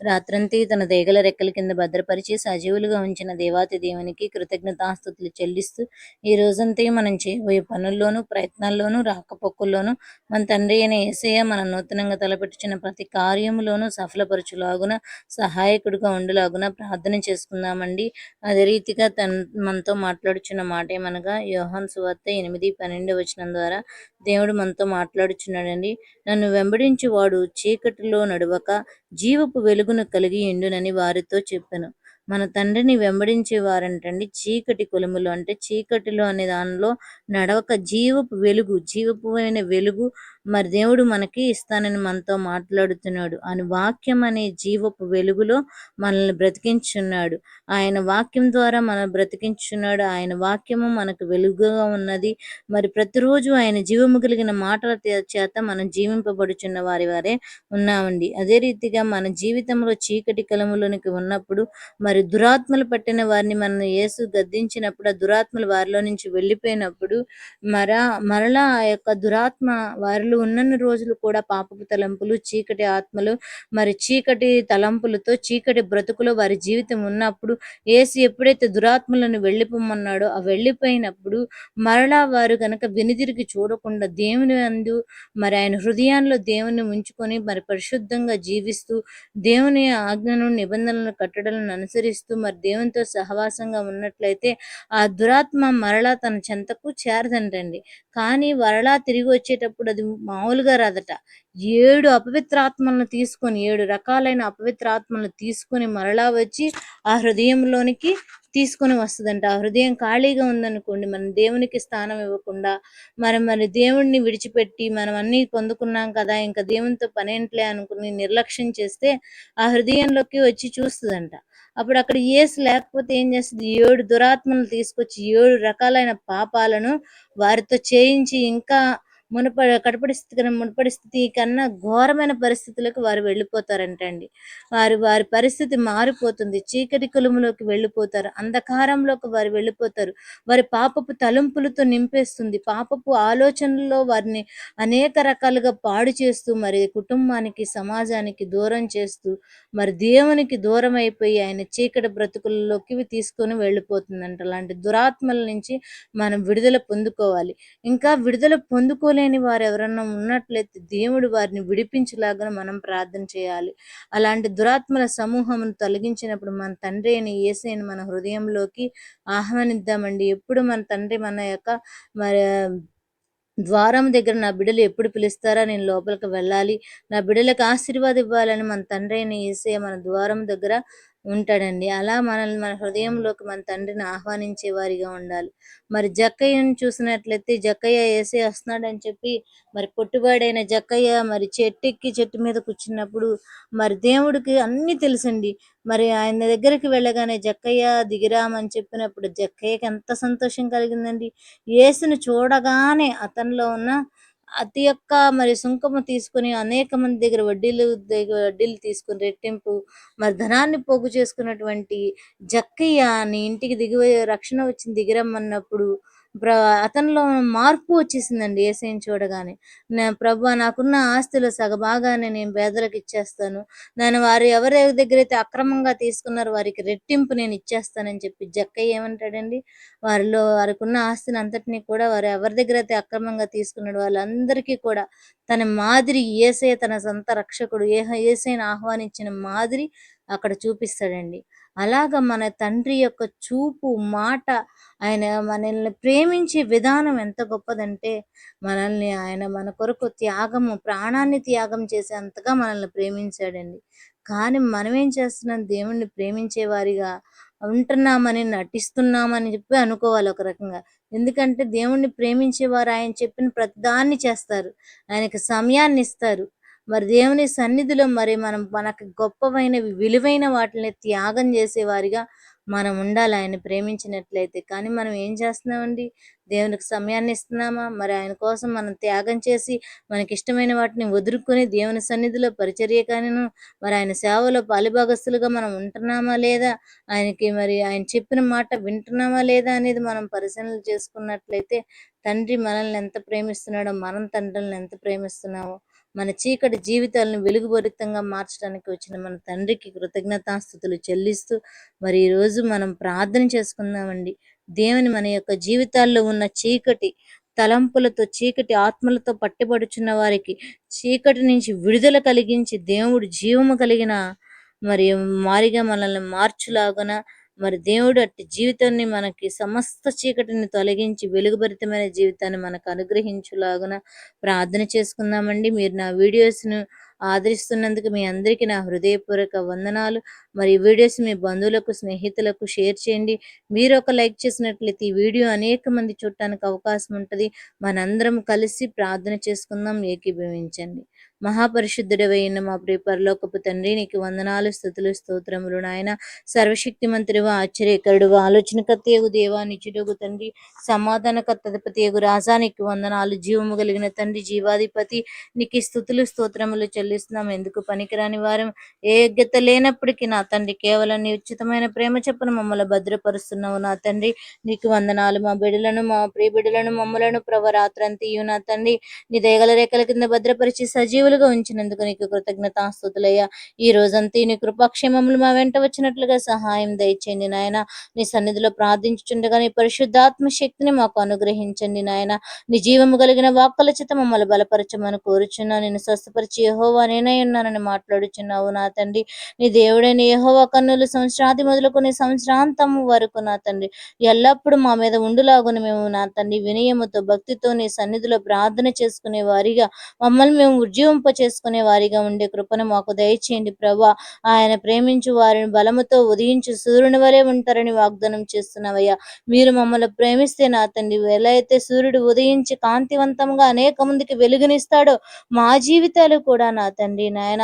రాత్రంతా తన దేగల రెక్కల కింద భద్రపరిచి సజీవులుగా ఉంచిన దేవాతి దేవునికి కృతజ్ఞతాస్థుతులు చెల్లిస్తూ ఈ రోజంతా మనం చేయబోయే పనుల్లోనూ ప్రయత్నాల్లోనూ రాకపోకల్లోనూ మన తండ్రి అయిన ఏసయ్య మన నూతనంగా తలపెట్టుచిన ప్రతి కార్యములోనూ సఫలపరచులాగున సహాయకుడిగా ఉండులాగున ప్రార్థన చేసుకుందామండి. అదే రీతిగా తన మనతో మాట్లాడుచున్న మాట ఏమనగా యోహన్ సువార్త ఎనిమిది పన్నెండు వచనం ద్వారా దేవుడు మనతో మాట్లాడుచున్నాడండి. నన్ను వెంబడించి వాడు చీకటిలో నడువక జీవపు వెలుగు వెలుగును కలిగి ఎండునని వారితో చెప్పాను. మన తండ్రిని వెంబడించే వారంటండి చీకటి కొలుములు. అంటే చీకటిలో అనే దానిలో నడవక జీవపు వెలుగు జీవపు అయిన వెలుగు మరి దేవుడు మనకి ఇస్తానని మనతో మాట్లాడుతున్నాడు. అని వాక్యం అనే జీవపు వెలుగులో మనల్ని బ్రతికించున్నాడు. ఆయన వాక్యం ద్వారా మనం బ్రతికించున్నాడు. ఆయన వాక్యము మనకు వెలుగుగా ఉన్నది. మరి ప్రతిరోజు ఆయన జీవము కలిగిన మాటల చేత మనం జీవింపబడుచున్న వారి వారే ఉన్నామండి. అదే రీతిగా మన జీవితంలో చీకటి కలములోనికి ఉన్నప్పుడు మరి దురాత్మలు పట్టిన వారిని మనం యేసు గద్దించినప్పుడు ఆ దురాత్మలు వారిలో నుంచి వెళ్ళిపోయినప్పుడు మర మరలా ఆ యొక్క దురాత్మ వారిలో ఉన్నన్ని రోజులు కూడా పాపపు తలంపులు చీకటి ఆత్మలు మరి చీకటి తలంపులతో చీకటి బ్రతుకులో వారి జీవితం ఉన్నప్పుడు ఏసు ఎప్పుడైతే దురాత్మలను వెళ్ళిపోమన్నాడో ఆ వెళ్ళిపోయినప్పుడు మరలా వారు కనుక వెనుదిరిగి చూడకుండా దేవుని అందు మరి ఆయన హృదయాల్లో దేవుని ఉంచుకొని మరి పరిశుద్ధంగా జీవిస్తూ దేవుని ఆజ్ఞను నిబంధనలను కట్టడలను అనుసరిస్తూ మరి దేవునితో సహవాసంగా ఉన్నట్లయితే ఆ దురాత్మ మరలా తన చెంతకు చేరదంటండి. కానీ వరలా తిరిగి వచ్చేటప్పుడు అది మామూలుగా రాదట. ఏడు అపవిత్రాత్మలను తీసుకొని ఏడు రకాలైన అపవిత్రాత్మలను తీసుకొని మరలా వచ్చి ఆ హృదయంలోనికి తీసుకొని వస్తుందంట. ఆ హృదయం ఖాళీగా ఉందనుకోండి మనం దేవునికి స్థానం ఇవ్వకుండా మరి మరి దేవుణ్ణి విడిచిపెట్టి మనం అన్నీ పొందుకున్నాం కదా ఇంకా దేవునితో పనేంట్లే అనుకుని నిర్లక్ష్యం చేస్తే ఆ హృదయంలోకి వచ్చి చూస్తుందంట. అప్పుడు అక్కడ ఏసు లేకపోతే ఏం చేస్తుంది? ఏడు దురాత్మలు తీసుకొచ్చి ఏడు రకాలైన పాపాలను వారితో చేయించి ఇంకా మునప కడపడి స్థితి కన్నా మునపడి స్థితి కన్నా ఘోరమైన పరిస్థితులకు వారు వెళ్ళిపోతారంటండి. వారు వారి పరిస్థితి మారిపోతుంది. చీకటి కులములోకి వెళ్ళిపోతారు. అంధకారంలోకి వారు వెళ్ళిపోతారు. వారి పాపపు తలంపులతో నింపేస్తుంది. పాపపు ఆలోచనల్లో వారిని అనేక రకాలుగా పాడు చేస్తూ మరి కుటుంబానికి సమాజానికి దూరం చేస్తూ మరి దేవునికి దూరం అయిపోయి ఆయన చీకటి బ్రతుకుల్లోకి తీసుకొని వెళ్ళిపోతుందంట. అలాంటి దురాత్మల నుంచి మనం విడుదల పొందుకోవాలి. ఇంకా విడుదల పొందుకోలే నమ్మలేని వారు ఎవరన్నా ఉన్నట్లయితే దేవుడు వారిని విడిపించలాగా మనం ప్రార్థన చేయాలి. అలాంటి దురాత్మల సమూహం తొలగించినప్పుడు మన తండ్రి అయిన ఏసైని మన హృదయంలోకి ఆహ్వానిద్దామండి. ఎప్పుడు మన తండ్రి మన యొక్క మరి ద్వారం దగ్గర నా బిడ్డలు ఎప్పుడు పిలుస్తారా నేను లోపలికి వెళ్ళాలి. నా బిడ్డలకు ఆశీర్వాదం ఇవ్వాలని మన తండ్రి అయిన ఏసే మన ద్వారం దగ్గర ఉంటాడండి. అలా మనల్ని మన హృదయంలోకి మన తండ్రిని ఆహ్వానించే వారిగా ఉండాలి. మరి జక్కయ్యను చూసినట్లయితే జక్కయ్య వేసే వస్తున్నాడని చెప్పి మరి పొట్టుబాడైన జక్కయ్య మరి చెట్టెక్కి చెట్టు మీద కూర్చున్నప్పుడు మరి దేవుడికి అన్నీ తెలుసండి. మరి ఆయన దగ్గరికి వెళ్ళగానే జక్కయ్య దిగిరామని చెప్పినప్పుడు జక్కయ్యకి ఎంత సంతోషం కలిగిందండి. ఏసును చూడగానే అతనిలో ఉన్న అతి యొక్క మరి సుంకము తీసుకుని అనేక మంది దగ్గర వడ్డీలు దగ్గర వడ్డీలు తీసుకుని రెట్టింపు మరి ధనాన్ని పోగు చేసుకున్నటువంటి జక్కయ్య నీ ఇంటికి దిగి రక్షణ వచ్చింది దిగిరమ్మన్నప్పుడు అతనిలో మార్పు వచ్చేసిందండి ఏసైని చూడగానే. నా ప్రభు నాకున్న ఆస్తులు సగభాగాన్ని నేను పేదలకు ఇచ్చేస్తాను. నేను వారు ఎవరి దగ్గర అయితే అక్రమంగా తీసుకున్నారో వారికి రెట్టింపు నేను ఇచ్చేస్తానని చెప్పి జక్కయ్య ఏమంటాడండి? వారిలో వారికి ఉన్న ఆస్తిని అంతటినీ కూడా వారు ఎవరి దగ్గర అయితే అక్రమంగా తీసుకున్నాడు వాళ్ళందరికీ కూడా తన మాదిరి ఏసే తన సొంత రక్షకుడు ఏ ఏసైని ఆహ్వానించిన మాదిరి అక్కడ చూపిస్తాడండి. అలాగ మన తండ్రి యొక్క చూపు మాట ఆయన మనల్ని ప్రేమించే విధానం ఎంత గొప్పదంటే మనల్ని ఆయన మన కొరకు త్యాగము ప్రాణాన్ని త్యాగం చేసేంతగా మనల్ని ప్రేమించాడండి. కానీ మనం ఏం చేస్తున్నాం? దేవుణ్ణి ప్రేమించే వారిగా ఉంటున్నామని నటిస్తున్నామని చెప్పి అనుకోవాలి ఒక రకంగా. ఎందుకంటే దేవుణ్ణి ప్రేమించేవారు ఆయన చెప్పిన ప్రతిదాన్ని చేస్తారు. ఆయనకి సమయాన్ని ఇస్తారు. మరి దేవుని సన్నిధిలో మరి మనం మనకు గొప్పవైనవి విలువైన వాటిని త్యాగం చేసేవారిగా మనం ఉండాలి. ఆయన ప్రేమించినట్లయితే. కానీ మనం ఏం చేస్తున్నామండి? దేవునికి సమయాన్ని ఇస్తున్నామా? మరి ఆయన కోసం మనం త్యాగం చేసి మనకి ఇష్టమైన వాటిని వదులుకొని దేవుని సన్నిధిలో పరిచర్య కానీ మరి ఆయన సేవలో పాలిభాగస్తులుగా మనం ఉంటున్నామా లేదా? ఆయనకి మరి ఆయన చెప్పిన మాట వింటున్నామా లేదా అనేది మనం పరిశీలన చేసుకున్నట్లయితే తండ్రి మనల్ని ఎంత ప్రేమిస్తున్నాడో మనం తండ్రిని ఎంత ప్రేమిస్తున్నామో మన చీకటి జీవితాలను వెలుగుభరితంగా మార్చడానికి వచ్చిన మన తండ్రికి కృతజ్ఞతాస్థుతులు చెల్లిస్తూ మరి ఈరోజు మనం ప్రార్థన చేసుకుందామండి. దేవుని మన యొక్క జీవితాల్లో ఉన్న చీకటి తలంపులతో చీకటి ఆత్మలతో పట్టుబడుచున్న వారికి చీకటి నుంచి విడుదల కలిగించి దేవుడు జీవము కలిగిన మరి మారిగా మనల్ని మార్చులాగున మరి దేవుడు అట్టి జీవితాన్ని మనకి సమస్త చీకటిని తొలగించి వెలుగుభరితమైన జీవితాన్ని మనకు అనుగ్రహించులాగున ప్రార్థన చేసుకుందామండి. మీరు నా వీడియోస్ను ఆదరిస్తున్నందుకు మీ అందరికీ నా హృదయపూర్వక వందనాలు. మరి వీడియోస్ మీ బంధువులకు స్నేహితులకు షేర్ చేయండి. మీరు ఒక లైక్ చేసినట్లయితే ఈ వీడియో అనేక మంది చూడటానికి అవకాశం ఉంటుంది. మనందరం కలిసి ప్రార్థన చేసుకుందాం ఏకీభవించండి. మహాపరిశుద్ధుడవైన మా ప్రియ పరలోకపు తండ్రి నీకు వందనాలు స్థుతులు స్తోత్రములు నాయన. సర్వశక్తి మంత్రివా ఆశ్చర్యకరుడు ఆలోచనకర్తయగు దేవా నిచుడుగు తండ్రి సమాధానకర్తపతియగు రాజానికి వందనాలు. జీవము కలిగిన తండ్రి జీవాధిపతి నీకు స్థుతులు స్తోత్రములు చెల్లిస్తున్నాం. ఎందుకు పనికిరాని వారం? ఏ యోగ్యత లేనప్పటికీ నా తండ్రి కేవలం నీ ఉచితమైన ప్రేమ చెప్పున మమ్మల్ని భద్రపరుస్తున్నావు. నా తండ్రి నీకు వందనాలు. మా బిడ్డలను మా ప్రియ బిడ్డలను మమ్మలను ప్రవరాత్రంతియు. నా తండ్రి నీ దయగల రేఖల కింద భద్రపరిచి సజీవులుగా ఉంచినందుకు నీకు కృతజ్ఞతాస్తుతులయ్యా ఈ రోజంతా నీ కృపాక్షేమములు మా వెంట వచ్చినట్లుగా సహాయం దయచేయండి నాయన. నీ సన్నిధిలో ప్రార్థించుండగా నీ పరిశుద్ధాత్మ శక్తిని మాకు అనుగ్రహించండి నాయన. నీ జీవము కలిగిన వాక్కల చేత మమ్మల్ని బలపరచమని కోరుచున్నా నేను స్వస్థపరిచి యహోవా నేనై ఉన్నానని మాట్లాడుచున్నావు నా తండ్రి. నీ దేవుడైన యహోవా కన్నులు సంవత్సరాది మొదలుకొని సంవత్సరాంతం వరకు నా తండ్రి. ఎల్లప్పుడూ మా మీద ఉండులాగున మేము నా తండ్రి వినయముతో భక్తితో నీ సన్నిధిలో ప్రార్థన చేసుకునే వారిగా మమ్మల్ని మేము ఉజ్జీవింప చేసుకునే వారిగా ఉండే కృపను మాకు దయచేయండి ప్రభా. ఆయన ప్రేమించు వారిని బలముతో ఉదయించు సూర్యుని వలె ఉంటారని వాగ్దానం చేస్తున్నావయ్యా. మీరు మమ్మల్ని ప్రేమిస్తే నా తండ్రి ఎలా అయితే సూర్యుడు ఉదయించి కాంతివంతంగా అనేక మందికి వెలుగునిస్తాడో మా జీవితాలు కూడా నా తండ్రి నాయన.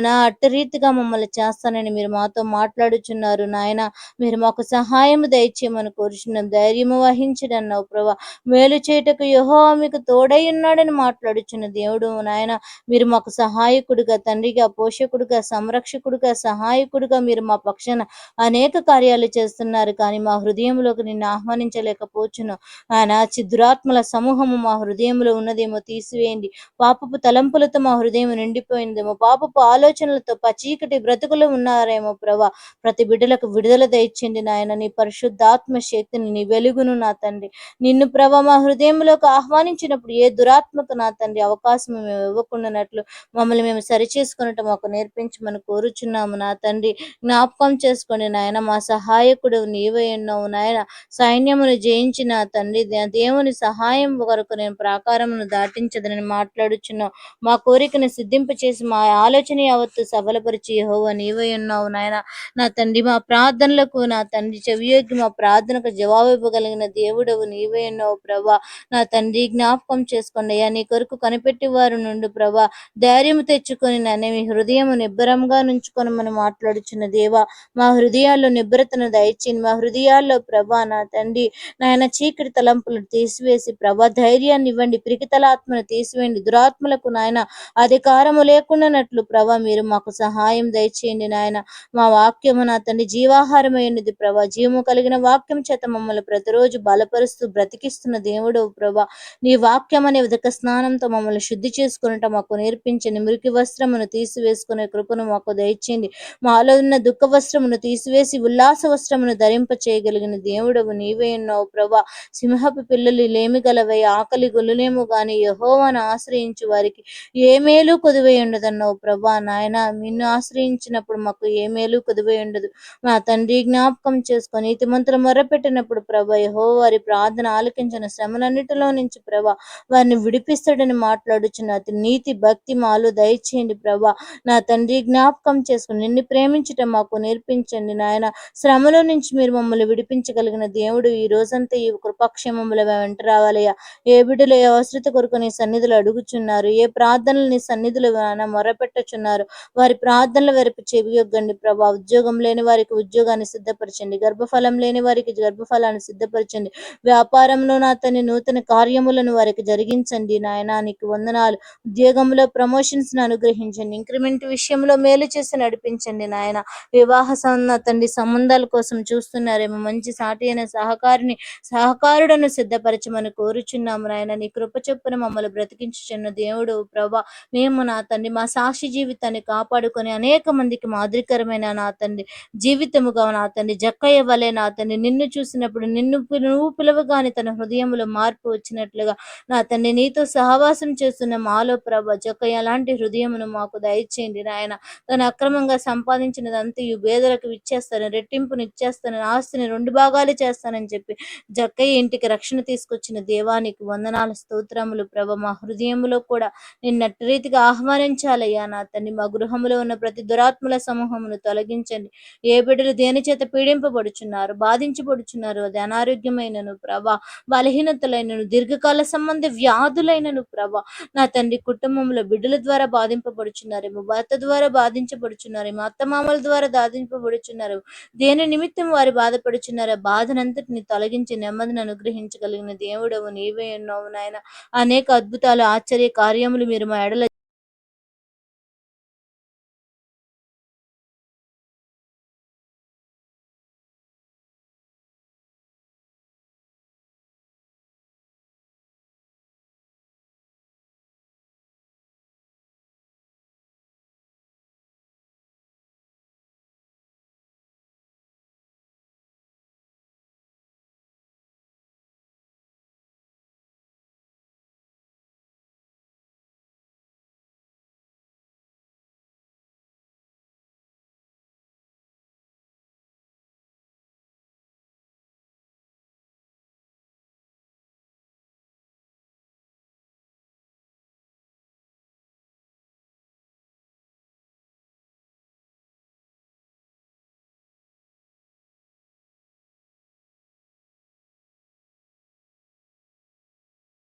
నా అట్ట రీతిగా మమ్మల్ని చేస్తానని మీరు మాతో మాట్లాడుచున్నారు నాయన. మీరు మాకు సహాయం దయచేయమని కోరుచున్నాం ధైర్యము వహించడం అన్నావు ప్రభా. మేలు చేయటకు యహో మీకు తోడై ఉన్నాడని మాట్లాడుచున్న దేవుడు నాయన. మీరు మాకు సహాయకుడిగా తండ్రిగా పోషకుడిగా సంరక్షకుడిగా సహాయకుడిగా మీరు మా పక్షాన అనేక కార్యాలు చేస్తున్నారు. కానీ మా హృదయంలోకి నిన్ను ఆహ్వానించలేకపోచును. ఆయన చిద్రాత్మల సమూహము మా హృదయంలో ఉన్నదేమో తీసివేయండి. పాపపు తలంపులతో మా హృదయం నిండి నిండిపోయిందేమో పాపపు ఆలోచనలతో పచీకటి బ్రతుకులు ఉన్నారేమో ప్రభా. ప్రతి బిడ్డలకు విడుదల దయచేయండి నాయన. నీ పరిశుద్ధాత్మ శక్తిని నీ వెలుగును నా తండ్రి. నిన్ను ప్రభా మా హృదయంలోకి ఆహ్వానించినప్పుడు ఏ దురాత్మకు నా తండ్రి అవకాశం మేము ఇవ్వకుండానట్లు మమ్మల్ని మేము సరిచేసుకున్నట్టు మాకు నేర్పించమని కోరుచున్నాము నా తండ్రి. జ్ఞాపకం చేసుకోండి నాయన. మా సహాయకుడు నీవే ఉన్నావు నాయన. సైన్యమును జయించిన తండ్రి. దేవుని సహాయం కొరకు నేను ప్రాకారమును దాటించదని మాట్లాడుచున్నావు మా కోరికను సిద్ధింప చేసి మా ఆలోచన యావత్తు సఫలపరిచి యెహోవా నీవై ఉన్నావు నాయన. నా తండ్రి మా ప్రార్థనలకు నా తండ్రి చెవియోగి మా ప్రార్థనకు జవాబు ఇవ్వగలిగిన దేవుడవు నీవే ఉన్నావు ప్రభా. నా తండ్రి జ్ఞాపకం చేసుకోండి అయ్యా. నీ కొరకు కనిపెట్టి వారు నుండి ప్రభా. ధైర్యం తెచ్చుకొని నన్ను మీ హృదయం నిబ్బరంగా నుంచుకొని మనం మాట్లాడుచున్న దేవా. మా హృదయాల్లో నిబ్బరతను దయచేయండి. మా హృదయాల్లో ప్రభా నా తండ్రి నాయన చీకటి తలంపులను తీసివేసి ప్రభా ధైర్యాన్ని ఇవ్వండి. పిరికితల ఆత్మను తీసివేయండి. దురాత్మలకు నాయన భారము లేకుండానట్లు ప్రభా మీరు మాకు సహాయం దయచేయండి నాయన. మా వాక్యము నా తండ్రి జీవాహారమైనది ప్రభ. జీవము కలిగిన వాక్యం చేత మమ్మల్ని ప్రతిరోజు బలపరుస్తూ బ్రతికిస్తున్న దేవుడు ప్రభా. నీ వాక్యం అనే ఉదక స్నానంతో మమ్మల్ని శుద్ధి చేసుకున్నట మాకు నేర్పించండి. మురికి వస్త్రమును తీసివేసుకునే కృపను మాకు దయచేయండి. మాలో ఉన్న దుఃఖ వస్త్రమును తీసివేసి ఉల్లాస వస్త్రమును ధరింప చేయగలిగిన దేవుడవు నీవే ఉన్నావు ప్రభా. సింహపు పిల్లలు లేమి గలవై ఆకలి గొల్లులేము గాని యహోవాను ఆశ్రయించు వారికి ఏ మేలు కొదువై ఉండదన్నావు ప్రభా నాయన. నిన్ను ఆశ్రయించినప్పుడు మాకు ఏ మేలు కొదువై ఉండదు. మా తండ్రి జ్ఞాపకం చేసుకొని నీతిమంతులు మొరపెట్టినప్పుడు ప్రభా యహో వారి ప్రార్థన ఆలకించిన శ్రమలన్నిటిలో నుంచి ప్రభా వారిని విడిపిస్తాడని మాట్లాడుచున్న అతి నీతి భక్తి మాలు దయచేయండి ప్రభా. నా తండ్రి జ్ఞాపకం చేసుకుని నిన్ను ప్రేమించటం మాకు నేర్పించండి నాయన. శ్రమలో నుంచి మీరు మమ్మల్ని విడిపించగలిగిన దేవుడు ఈ రోజంతా ఈ కృపాక్షేమముల వెంట రావాలయ్యా. ఏ బిడ్డలు ఏ అవసరత కొరకు నీ సన్నిధిలో అడుగుచున్నారు ఏ ప్రార్థనలు నీ సన్నిధిలో సహోదరులు నాయన మొరపెట్టుచున్నారు. వారి ప్రార్థనల వరకు చెవియొగ్గండి ప్రభా. ఉద్యోగం లేని వారికి ఉద్యోగాన్ని సిద్ధపరచండి. గర్భఫలం లేని వారికి గర్భఫలాన్ని సిద్ధపరచండి. వ్యాపారంలో నా నూతన కార్యములను వారికి జరిగించండి. నాయనా నీకు వందనాలు. ఉద్యోగంలో ప్రమోషన్స్ను అనుగ్రహించండి. ఇంక్రిమెంట్ విషయంలో మేలు చేసి నడిపించండి నాయన. వివాహ సన్న తండ్రి సంబంధాల కోసం చూస్తున్నారేమో. మంచి సాటి అయిన సహకారిని సహకారుడను సిద్ధపరచమని కోరుచున్నాము నాయన. నీ కృప చొప్పున మమ్మల్ని బ్రతికించుచున్న దేవుడు ప్రభా. మేము నా తండ్రి మా సాక్షి జీవితాన్ని కాపాడుకొని అనేక మందికి మాదిరికరమైన నా తండ్రి జీవితముగా నా తండ్రి జక్కయ్య వలె నా తండ్రి నిన్ను చూసినప్పుడు నిన్ను నువ్వు పిలవగానే తన హృదయంలో మార్పు వచ్చినట్లుగా నా తండ్రి నీతో సహవాసం చేస్తున్న మాలో ప్రభ జక్కయ్య లాంటి హృదయమును మాకు దయచేయండి నాయన. తను అక్రమంగా సంపాదించినదంతా ఈ పేదలకు ఇచ్చేస్తాను రెట్టింపుని ఇచ్చేస్తాను ఆస్తిని రెండు భాగాలు చేస్తానని చెప్పి జక్కయ్య ఇంటికి రక్షణ తీసుకొచ్చిన దేవానికి వందనాల స్తోత్రములు ప్రభ. మా హృదయములో కూడా నిన్నట్టు రీతిగా ఆహ్వానించాలయ్యా నా తండ్రి మా గృహములో ఉన్న ప్రతి దురాత్మల సమూహమును తొలగించండి. ఏ బిడ్డలు దేని చేత పీడింపబడుచున్నారు బాధించబడుచున్నారు అది అనారోగ్యమైనను ప్రభా బలహీనతలైనను దీర్ఘకాల సంబంధ వ్యాధులైనను ప్రభా నా తండ్రి కుటుంబంలో బిడ్డల ద్వారా బాధింపబడుచున్నారేమో భర్త ద్వారా బాధించబడుచున్నారేమో అత్తమామల ద్వారా బాధింపబడుచున్నారు దేని నిమిత్తం వారు బాధపడుచున్నారో బాధనంతటిని తొలగించి నెమ్మదిని అనుగ్రహించగలిగిన దేవుడవు నీవే ఉన్నావు నాయన. అనేక అద్భుతాలు ఆశ్చర్య కార్యములు మీరు మా ఎడల